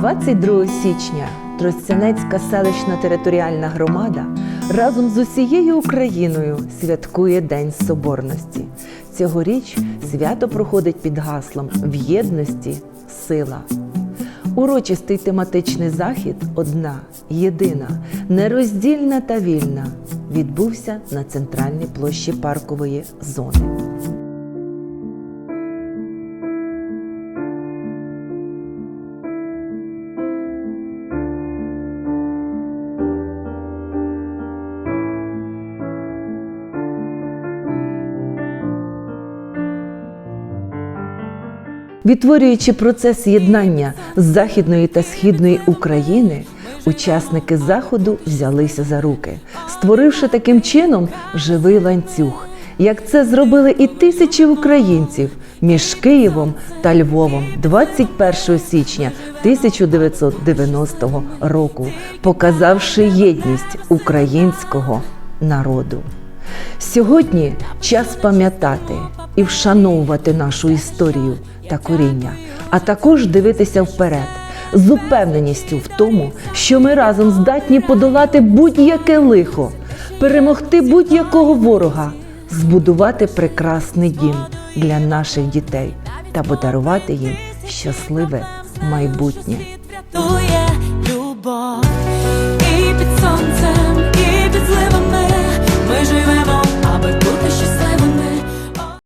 22 січня Тростянецька селищна територіальна громада разом з усією Україною святкує День Соборності. Цьогоріч свято проходить під гаслом В єдності сила. Урочистий тематичний захід одна, єдина, нероздільна та вільна відбувся на центральній площі паркової зони. Відтворюючи процес єднання Західної та Східної України, учасники заходу взялися за руки, створивши таким чином живий ланцюг, як це зробили і тисячі українців між Києвом та Львовом 21 січня 1990 року, показавши єдність українського народу. Сьогодні час пам'ятати і вшановувати нашу історію та коріння, а також дивитися вперед з упевненістю в тому, що ми разом здатні подолати будь-яке лихо, перемогти будь-якого ворога, збудувати прекрасний дім для наших дітей та подарувати їм щасливе майбутнє. Любов.